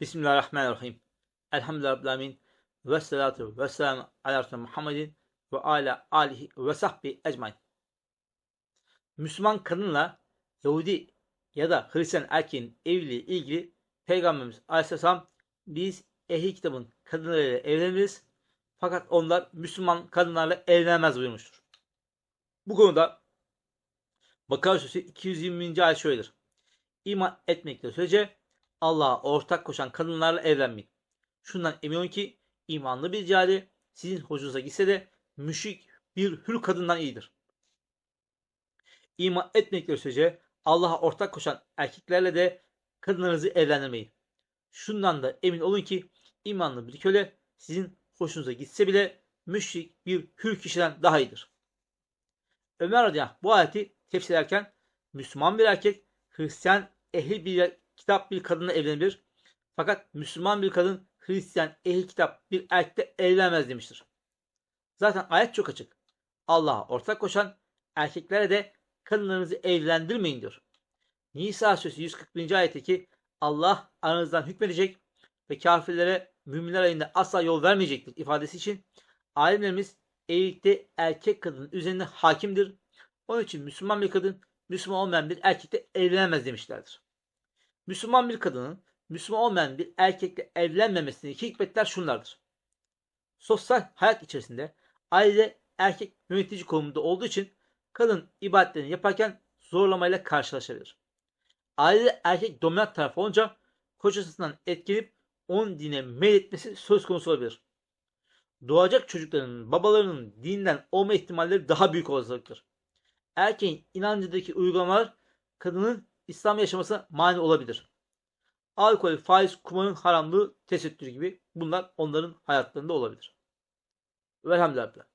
Bismillahirrahmanirrahim. Elhamdülillahi Rabbil Alemin. Ve salatu ve selamu ala Muhammedin ve ala alihi ve sahbihi ecmain. Müslüman kadınla Yahudi ya da Hristiyan erkeğin evliliği ilgili Peygamberimiz Aleyhisselam biz ehli kitabın kadınlarıyla evleniriz fakat onlar Müslüman kadınlarla evlenemez buyurmuştur. Bu konuda Bakara Suresi 220. ayet şöyledir. İman etmekle sürece Allah'a ortak koşan kadınlarla evlenmeyin. Şundan emin olun ki imanlı bir cari sizin hoşunuza gitse de müşrik bir hür kadından iyidir. İman etmekle sürece Allah'a ortak koşan erkeklerle de kadınlarınızı evlendirmeyin. Şundan da emin olun ki imanlı bir köle sizin hoşunuza gitse bile müşrik bir hür kişiden daha iyidir. Ömer radıyallahu bu ayeti tefsir ederken Müslüman bir erkek Hristiyan ehli bir kitap bir kadınla evlenebilir. Fakat Müslüman bir kadın Hristiyan ehli kitap bir erkekle evlenemez demiştir. Zaten ayet çok açık. Allah'a ortak koşan erkeklere de kadınlarınızı evlendirmeyin diyor. Nisa suresi 141. ayetteki Allah aranızdan hükmedecek ve kafirlere müminler ayında asla yol vermeyecektir ifadesi için alimlerimiz evlilikte erkek kadının üzerinde hakimdir. Onun için Müslüman bir kadın Müslüman olmayan bir erkekle evlenemez demişlerdir. Müslüman bir kadının Müslüman olmayan bir erkekle evlenmemesindeki hikmetler şunlardır. Sosyal hayat içerisinde aile erkek yönetici konumunda olduğu için kadın ibadetlerini yaparken zorlamayla karşılaşabilir. Aile erkek dominant taraf olunca kocasından etkilenip onun dine meyletmesi söz konusu olabilir. Doğacak çocukların babalarının dinden olma ihtimalleri daha büyük olasılıktır. Erkeğin inancındaki uygulamalar kadının İslam yaşamasına mani olabilir. Alkol, faiz, kumarın haramlığı, tesettür gibi bunlar onların hayatlarında olabilir. Velhamdülillah.